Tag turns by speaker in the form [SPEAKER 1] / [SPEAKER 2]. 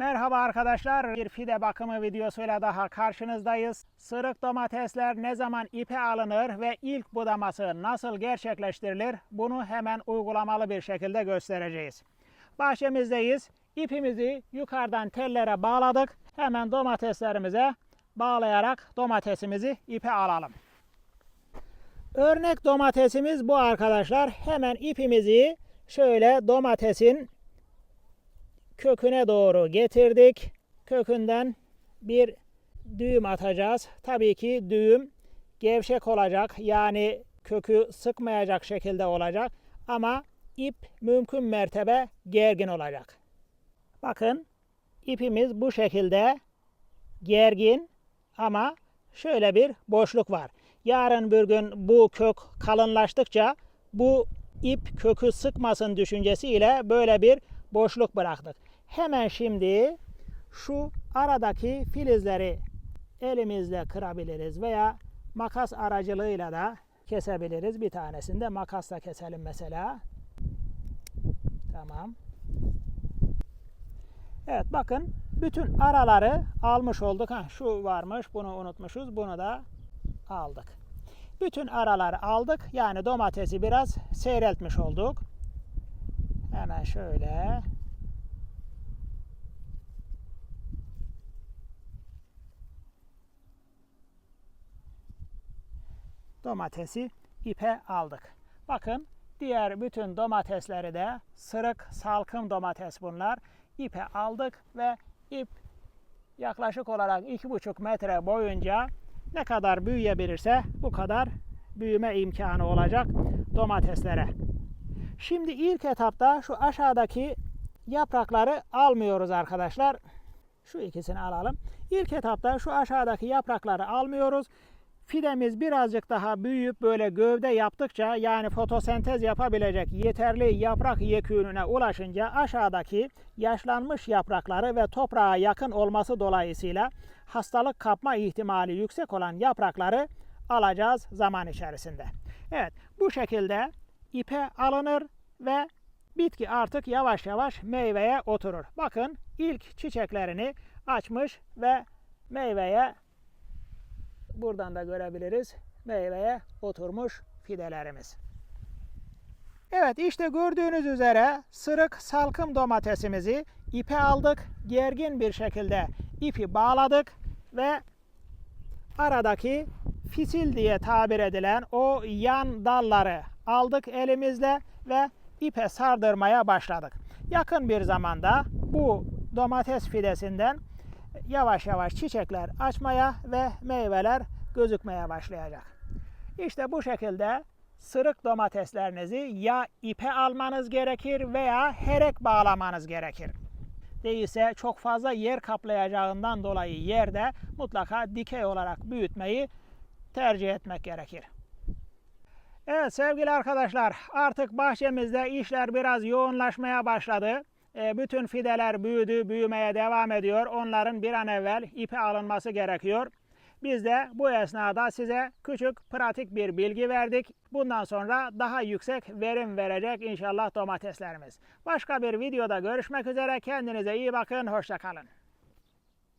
[SPEAKER 1] Merhaba arkadaşlar. Bir fide bakımı videosuyla daha karşınızdayız. Sırık domatesler ne zaman ipe alınır ve ilk budaması nasıl gerçekleştirilir? Bunu hemen uygulamalı bir şekilde göstereceğiz. Bahçemizdeyiz. İpimizi yukarıdan tellere bağladık. Hemen domateslerimize bağlayarak domatesimizi ipe alalım. Örnek domatesimiz bu arkadaşlar. Hemen ipimizi şöyle domatesin köküne doğru getirdik. Kökünden bir düğüm atacağız. Tabii ki düğüm gevşek olacak. Yani kökü sıkmayacak şekilde olacak. Ama ip mümkün mertebe gergin olacak. Bakın ipimiz bu şekilde gergin ama şöyle bir boşluk var. Yarın bir gün bu kök kalınlaştıkça bu ip kökü sıkmasın düşüncesiyle böyle bir boşluk bıraktık. Hemen şimdi şu aradaki filizleri elimizle kırabiliriz veya makas aracılığıyla da kesebiliriz. Bir tanesini de makasla keselim mesela. Tamam. Evet bakın bütün araları almış olduk. Ha, şu varmış bunu unutmuşuz. Bunu da aldık. Bütün araları aldık. Yani domatesi biraz seyreltmiş olduk. Hemen şöyle domatesi ipe aldık. Bakın diğer bütün domatesleri de sırık salkım domates bunlar. İpe aldık ve ip yaklaşık olarak 2,5 metre boyunca ne kadar büyüyebilirse bu kadar büyüme imkanı olacak domateslere. Şimdi ilk etapta şu aşağıdaki yaprakları almıyoruz arkadaşlar. Şu ikisini alalım. İlk etapta şu aşağıdaki yaprakları almıyoruz. Fidemiz birazcık daha büyüyüp böyle gövde yaptıkça yani fotosentez yapabilecek yeterli yaprak yekününe ulaşınca aşağıdaki yaşlanmış yaprakları ve toprağa yakın olması dolayısıyla hastalık kapma ihtimali yüksek olan yaprakları alacağız zaman içerisinde. Evet bu şekilde ipe alınır ve bitki artık yavaş yavaş meyveye oturur. Bakın ilk çiçeklerini açmış ve meyveye buradan da görebiliriz. Meyveye oturmuş fidelerimiz. Evet işte gördüğünüz üzere sırık salkım domatesimizi ipe aldık. Gergin bir şekilde ipi bağladık ve aradaki fisil diye tabir edilen o yan dalları aldık elimizle ve ipe sardırmaya başladık. Yakın bir zamanda bu domates fidesinden yavaş yavaş çiçekler açmaya ve meyveler gözükmeye başlayacak. İşte bu şekilde sırık domateslerinizi ya ipe almanız gerekir veya herek bağlamanız gerekir. Değilse çok fazla yer kaplayacağından dolayı yerde mutlaka dikey olarak büyütmeyi tercih etmek gerekir. Evet sevgili arkadaşlar artık bahçemizde işler biraz yoğunlaşmaya başladı. E, bütün fideler büyüdü, büyümeye devam ediyor. Onların bir an evvel ipe alınması gerekiyor. Biz de bu esnada size küçük pratik bir bilgi verdik. Bundan sonra daha yüksek verim verecek inşallah domateslerimiz. Başka bir videoda görüşmek üzere. Kendinize iyi bakın. Hoşçakalın.